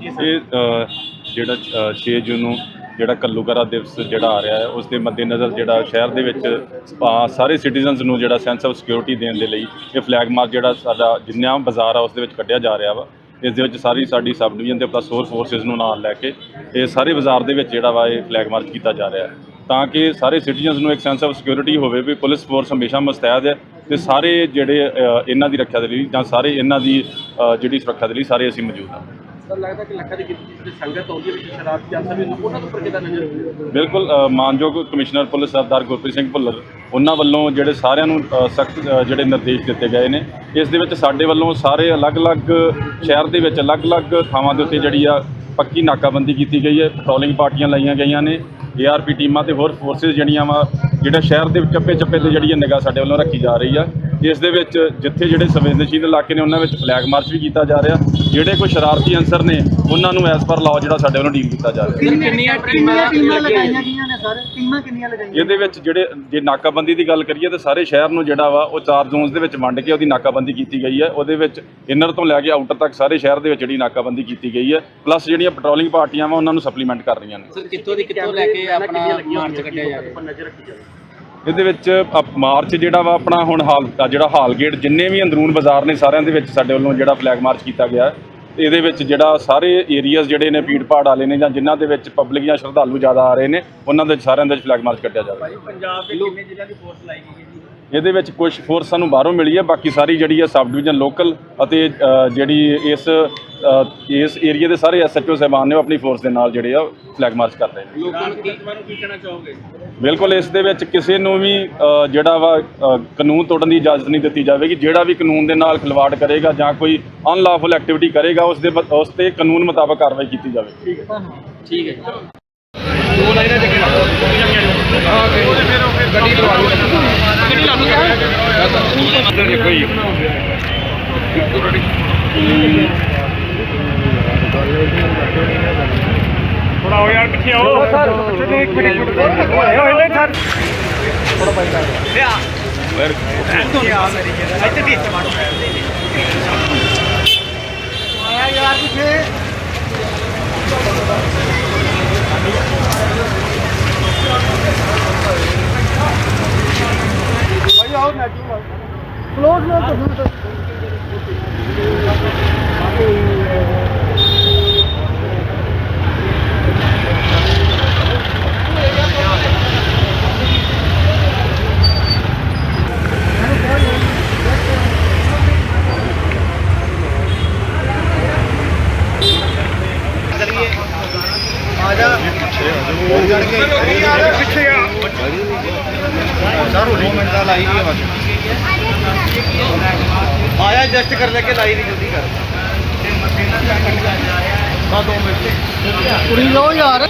ਇਹ ਜਿਹੜਾ 6 ਜੂਨ ਨੂੰ ਜਿਹੜਾ ਕੱਲੂਕਰਾ ਦਿਵਸ ਜਿਹੜਾ ਆ ਰਿਹਾ ਹੈ, ਉਸ ਦੇ ਮੱਦੇਨਜ਼ਰ ਜਿਹੜਾ ਸ਼ਹਿਰ ਦੇ ਵਿੱਚ ਸਾਰੇ ਸਿਟੀਜ਼ਨਸ ਨੂੰ ਜਿਹੜਾ ਸੈਂਸ ਆਫ ਸਿਕਿਉਰਿਟੀ ਦੇਣ ਦੇ ਲਈ ਇਹ ਫਲੈਗ ਮਾਰਚ ਜਿਹੜਾ ਸਾਡਾ ਜਿੰਨਾ ਬਾਜ਼ਾਰ ਆ, ਉਸ ਦੇ ਵਿੱਚ ਕੱਢਿਆ ਜਾ ਰਿਹਾ ਵਾ। ਇਸ ਦੇ ਵਿੱਚ ਸਾਰੀ ਸਾਡੀ ਸਬ ਡਿਵੀਜ਼ਨ ਤੇ ਪਲੱਸ ਹੋਰ ਫੋਰਸਿਸ ਨੂੰ ਨਾਲ ਲੈ ਕੇ ਇਹ ਸਾਰੇ ਬਾਜ਼ਾਰ ਦੇ ਵਿੱਚ ਜਿਹੜਾ ਵਾ ਇਹ ਫਲੈਗ ਮਾਰਚ ਕੀਤਾ ਜਾ ਰਿਹਾ ਹੈ। ਤਾਂ ਕਿ ਸਾਰੇ ਸਿਟੀਜ਼ਨਸ ਨੂੰ ਇੱਕ ਸੈਂਸ ਆਫ ਸਿਕਿਉਰਿਟੀ ਹੋਵੇ ਵੀ ਪੁਲਿਸ ਫੋਰਸ ਹਮੇਸ਼ਾ ਮੁਸਤੈਦ ਹੈ ਤੇ ਸਾਰੇ ਜਿਹੜੇ ਇਹਨਾਂ ਦੀ ਰੱਖਿਆ ਦੇ ਲਈ ਜਾਂ ਸਾਰੇ ਇਹਨਾਂ ਦੀ ਜਿਹੜੀ ਸੁਰੱਖਿਆ ਦੇ ਲਈ ਸਾਰੇ ਅਸੀਂ ਮੌਜੂਦ ਹਾਂ। ਸਰ ਲੱਗਦਾ ਕਿ ਲੱਖਾਂ ਦੀ ਗਿਣਤੀ ਜਿਹੜੀ ਸੰਗਤ ਆਉਂਦੀ ਹੈ ਵਿੱਚ ਸ਼ਰਾਰਤੀ ਅਨਸਰ ਵੀ ਉਹਨਾਂ ਦੇ ਉੱਪਰ ਨਜ਼ਰ ਬਿਲਕੁਲ ਮਾਨਯੋਗ ਕਮਿਸ਼ਨਰ ਪੁਲਿਸ ਸਰਦਾਰ ਗੁਰਪ੍ਰੀਤ ਸਿੰਘ ਭੁੱਲਰ, ਉਹਨਾਂ ਵੱਲੋਂ ਜਿਹੜੇ ਸਾਰਿਆਂ ਨੂੰ ਸਖਤ ਜਿਹੜੇ ਨਿਰਦੇਸ਼ ਦਿੱਤੇ ਗਏ ਨੇ, ਇਸ ਦੇ ਵਿੱਚ ਸਾਡੇ ਵੱਲੋਂ ਸਾਰੇ ਅਲੱਗ-ਅਲੱਗ ਸ਼ਹਿਰ ਦੇ ਵਿੱਚ ਅਲੱਗ-ਅਲੱਗ ਥਾਵਾਂ ਦੇ ਉੱਤੇ ਜਿਹੜੀ ਆ ਪੱਕੀ ਨਾਕਾਬੰਦੀ ਕੀਤੀ ਗਈ ਹੈ, ਪੈਟਰੋਲਿੰਗ ਪਾਰਟੀਆਂ ਲਾਈਆਂ ਗਈਆਂ ਨੇ ਏਆਰਪੀ ਟੀਮਾਂ ਤੇ ਹੋਰ ਫੋਰਸਿਸ ਜਿਹੜੀਆਂ ਵਾ, ਜਿਹੜਾ ਸ਼ਹਿਰ ਦੇ ਚੱਪੇ ਚੱਪੇ ਤੇ ਜਿਹੜੀ ਨਿਗਾਹ ਸਾਡੇ ਵੱਲੋਂ ਰੱਖੀ ਜਾ ਰਹੀ ਆ। ਇਸ ਦੇ ਵਿੱਚ ਜਿੱਥੇ ਜਿਹੜੇ ਸੰਵੇਦਨਸ਼ੀਲ ਇਲਾਕੇ ਨੇ ਉਹਨਾਂ ਵਿੱਚ ਫਲੈਗ ਮਾਰਚ ਵੀ ਕੀਤਾ ਜਾ ਰਿਹਾ। ਜਿਹੜੇ ਕੋਈ ਸ਼ਰਾਰਤੀ ਅਨਸਰ ਨੇ ਉਹਨਾਂ ਨੂੰ ਐਸ ਪਰ ਲਾਅ ਜਿਹੜਾ ਸਾਡੇ ਵੱਲੋਂ ਡੀਲ ਕੀਤਾ ਜਾ ਰਿਹਾ। ਕਿੰਨੀਆਂ ਟੀਮਾਂ ਲਗਾਈਆਂ ਗਈਆਂ ਨੇ ਸਰ? ਟੀਮਾਂ ਕਿੰਨੀਆਂ ਲਗਾਈਆਂ? ਇਹਦੇ ਵਿੱਚ ਜਿਹੜੇ ਜੇ ਨਾਕਾਬੰਦੀ ਦੀ ਗੱਲ ਕਰੀਏ ਤਾਂ ਸਾਰੇ ਸ਼ਹਿਰ ਨੂੰ ਜਿਹੜਾ ਵਾ ਉਹ ਚਾਰ ਜ਼ੋਨਸ ਦੇ ਵਿੱਚ ਵੰਡ ਕੇ ਉਹਦੀ ਨਾਕਾਬੰਦੀ ਕੀਤੀ ਗਈ ਹੈ। ਉਹਦੇ ਵਿੱਚ ਇਨਰ ਤੋਂ ਲੈ ਕੇ ਆਊਟਰ ਤੱਕ ਸਾਰੇ ਸ਼ਹਿਰ ਦੇ ਵਿੱਚ ਜਿਹੜੀ ਨਾਕਾਬੰਦੀ ਕੀਤੀ ਗਈ ਹੈ। ਪਲੱਸ ਜਿਹੜੀਆਂ ਪੈਟਰੋਲਿੰਗ ਪਾਰਟੀਆਂ ਵਾ ਉਹਨਾਂ ਨੂੰ ਸਪਲੀਮੈਂਟ ਕਰ ਰਹੀਆਂ ਨੇ। ਸਰ ਕਿੱਥੋਂ ਦੀ ਕਿੱਥੋਂ ਲੈ ਕੇ ਆਪਣਾ ਮਾਰਚ ਕੱਢਿਆ ਜਾ ਰਿਹਾ? ਨਜ਼ਰ ਰੱਖੀ ਇਹਦੇ ਵਿੱਚ ਅਪ- ਮਾਰਚ ਜਿਹੜਾ ਵਾ ਆਪਣਾ ਹੁਣ ਹਾਲ ਜਿਹੜਾ ਹਾਲ ਗੇਟ ਜਿੰਨੇ ਵੀ ਅੰਦਰੂਨ ਬਾਜ਼ਾਰ ਨੇ ਸਾਰਿਆਂ ਦੇ ਵਿੱਚ ਸਾਡੇ ਵੱਲੋਂ ਜਿਹੜਾ ਫਲੈਗ ਮਾਰਚ ਕੀਤਾ ਗਿਆ ਹੈ। ਇਹਦੇ ਵਿੱਚ ਜਿਹੜਾ ਸਾਰੇ ਏਰੀਆਜ਼ ਜਿਹੜੇ ਨੇ, ਭੀੜ ਭਾੜ ਵਾਲੇ ਨੇ ਜਾਂ ਜਿਨ੍ਹਾਂ ਦੇ ਵਿੱਚ ਪਬਲਿਕ ਜਾਂ ਸ਼ਰਧਾਲੂ ਜ਼ਿਆਦਾ ਆ ਰਹੇ ਨੇ, ਉਹਨਾਂ ਦੇ ਸਾਰਿਆਂ ਦੇ ਵਿੱਚ ਫਲੈਗ ਮਾਰਚ ਕੱਢਿਆ ਜਾਵੇ ਪੰਜਾਬ ਦੇ ਕਿੰਨੇ ਜ਼ਿਲ੍ਹਿਆਂ ਦੀ ਫੋਰਸ ਲਾਈ ਗਈ ਇਹਦੇ ਵਿੱਚ ਕੁਝ ਫੋਰਸ ਸਾਨੂੰ ਬਾਹਰੋਂ ਮਿਲੀ ਹੈ ਬਾਕੀ ਸਾਰੀ ਜਿਹੜੀ ਹੈ ਸਬ ਡਿਵੀਜ਼ਨ ਲੋਕਲ ਅਤੇ ਜਿਹੜੀ ਇਸ ਇਸ ਏਰੀਆ ਦੇ ਸਾਰੇ ਐਸਐਚਓ ਸਾਹਿਬਾਨ ਨੇ ਉਹ ਆਪਣੀ ਫੋਰਸ ਦੇ ਨਾਲ ਜਿਹੜੇ ਆ ਫਲੈਗ ਮਾਰਚ ਕਰ ਰਹੇ ਨੇ। ਲੋਕਾਂ ਨੂੰ ਕੀ ਨੂੰ ਕੀ ਕਹਿਣਾ ਚਾਹੋਗੇ ਬਿਲਕੁਲ ਇਸ ਦੇ ਵਿੱਚ ਕਿਸੇ ਨੂੰ ਵੀ ਜਿਹੜਾ ਵਾ ਕਾਨੂੰਨ ਤੋੜਨ ਦੀ ਇਜਾਜ਼ਤ ਨਹੀਂ ਦਿੱਤੀ ਜਾਵੇਗੀ। ਜਿਹੜਾ ਵੀ ਕਾਨੂੰਨ ਦੇ ਨਾਲ ਖਿਲਵਾੜ ਕਰੇਗਾ ਜਾਂ ਕੋਈ ਅਨਲਾਫੁਲ ਐਕਟੀਵਿਟੀ ਕਰੇਗਾ ਉਸ ਦੇ ਉਸ ਤੇ ਕਾਨੂੰਨ ਮੁਤਾਬਕ ਕਾਰਵਾਈ ਕੀਤੀ ਜਾਵੇਗੀ। ਠੀਕ ਹੈ। ਲਾ ਹਾਂ ਗੱਡੀ ਲਵਾ ਲਓ ਗੱਡੀ ਲਾ ਲਓ ਦੇਖੋ ਜੀ ਥੋੜਾ ਹੋ ਯਾਰ ਪਿੱਛੇ ਆਓ ਸਰ ਇੱਕ ਮਿੰਟ ਹੋਏ ਹੋਏ ਸਰ ਥੋੜਾ ਬਾਈਕ ਆ ਗਿਆ ਇੱਥੇ ਵਿੱਚ ਮਾਰੋ। ਆਇਆ ਯਾਰ ਪਿੱਛੇ ਭਾਈ ਆਓ ਨੈਟਿੰਗ ਵਾਲ ਕਲੋਜ਼ ਨਾ ਕਰੋ ਪਿੱਛੇ ਆ ਆਇਆ ਐਡਜਸਟ ਕਰ ਲੈ ਕੇ ਲਾਈ ਨਹੀਂ ਜਲਦੀ ਕਰ। ਕੁੜੀ ਲਓ ਯਾਰ।